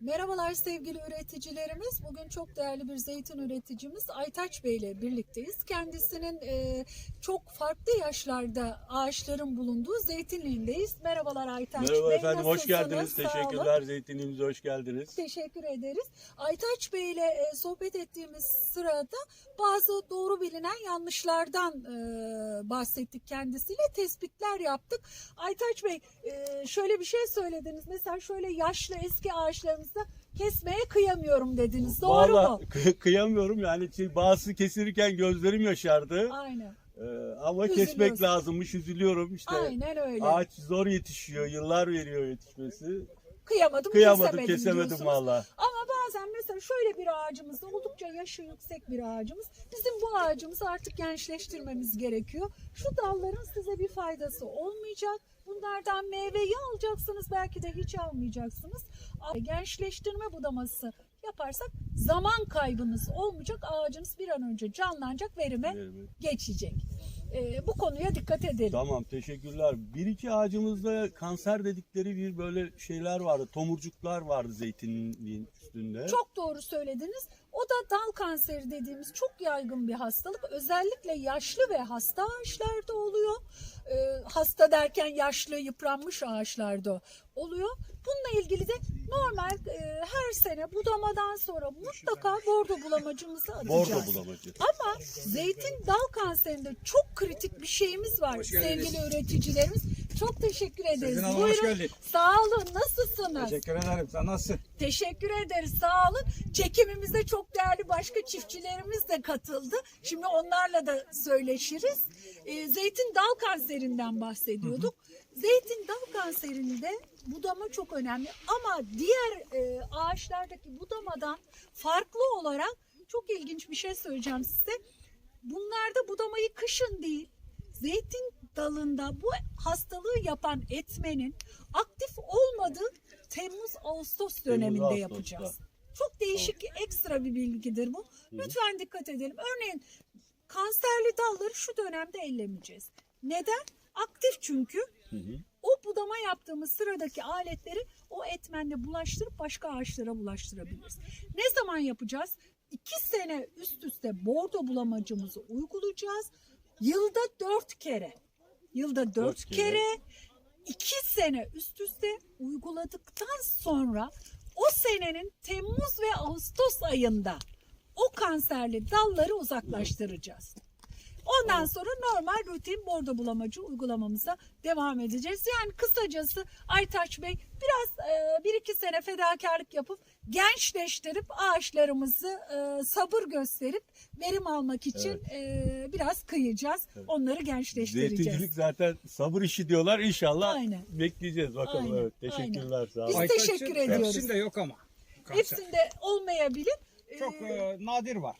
Merhabalar sevgili üreticilerimiz. Bugün çok değerli bir zeytin üreticimiz Aytaç Bey ile birlikteyiz. Kendisinin e, çok farklı yaşlarda ağaçların bulunduğu zeytinliğindeyiz. Merhabalar Aytaç Merhaba Bey. efendim, hoş geldiniz. Sağ olun. Teşekkürler. Zeytinliğimize hoş geldiniz. Teşekkür ederiz. Aytaç Bey ile e, sohbet ettiğimiz sırada bazı doğru bilinen yanlışlardan e, bahsettik kendisiyle. Tespitler yaptık. Aytaç Bey e, şöyle bir şey söylediniz. Mesela şöyle yaşlı eski ağaçlarımızda kesmeye kıyamıyorum dediniz. Doğru Vallahi mu? kı- kıyamıyorum yani şey, bazısı kesilirken gözlerim yaşardı. Aynen. Ee, ama kesmek lazımmış, üzülüyorum işte. Aynen öyle. Ağaç zor yetişiyor, yıllar veriyor yetişmesi. Kıyamadım, Kıyamadım, kesemedim kesemedim valla. Ama mesela şöyle bir ağacımız oldukça yaşı yüksek bir ağacımız. Bizim bu ağacımızı artık gençleştirmemiz gerekiyor. Şu dalların size bir faydası olmayacak. Bunlardan meyveyi alacaksınız belki de hiç almayacaksınız. Gençleştirme budaması yaparsak zaman kaybınız olmayacak. Ağacınız bir an önce canlanacak verime Evet. geçecek. Ee, bu konuya dikkat edelim. Tamam teşekkürler. Bir iki ağacımızda kanser dedikleri bir böyle şeyler vardı. Tomurcuklar vardı zeytinliğin üstünde. Çok doğru söylediniz. O da dal kanseri dediğimiz çok yaygın bir hastalık. Özellikle yaşlı ve hasta ağaçlarda oluyor. Ee, hasta derken yaşlı, yıpranmış ağaçlarda oluyor. Bununla ilgili de normal e, her sene budamadan sonra mutlaka bordo bulamacımızı atacağız. Bordo bulamacı. Ama zeytin dal kanserinde çok kritik bir şeyimiz var sevgili üreticilerimiz. Çok teşekkür ederiz. Sezgin Hanım, hoş Buyurun. geldin. Sağ olun. Nasılsınız? Teşekkür ederim. Sen nasılsın? Teşekkür ederiz sağ olun. Çekimimize çok değerli başka çiftçilerimiz de katıldı. Şimdi onlarla da söyleşiriz. Ee, zeytin dal kanserinden bahsediyorduk. Zeytin dal kanserinde budama çok önemli ama diğer e, ağaçlardaki budamadan farklı olarak çok ilginç bir şey söyleyeceğim size. Bunlarda budamayı kışın değil, zeytin dalında bu hastalığı yapan etmenin aktif olmadığı Temmuz-Ağustos döneminde Ağustos'ta. yapacağız. Çok değişik ekstra bir bilgidir bu. Lütfen dikkat edelim. Örneğin kanserli dalları şu dönemde ellemeyeceğiz. Neden? Aktif çünkü. Hı hı. O budama yaptığımız sıradaki aletleri o etmenle bulaştırıp başka ağaçlara bulaştırabiliriz. Ne zaman yapacağız? İki sene üst üste bordo bulamacımızı uygulayacağız. Yılda dört kere. Yılda dört, kere. kere. iki sene üst üste uyguladıktan sonra o senenin Temmuz ve Ağustos ayında o kanserli dalları uzaklaştıracağız. Ondan sonra normal rutin bordo bulamacı uygulamamıza devam edeceğiz. Yani kısacası Aytaç Bey biraz e, bir iki sene fedakarlık yapıp gençleştirip ağaçlarımızı e, sabır gösterip verim almak için e, biraz kıyacağız. Onları gençleştireceğiz. Zeytincilik zaten sabır işi diyorlar. İnşallah Aynen. bekleyeceğiz bakalım. Aynen, Evet, teşekkürler. Sağ Biz. Aytaç'ın teşekkür ediyoruz. Hepsinde yok ama. Kanser. Hepsinde olmayabilir. Çok E, e, nadir var.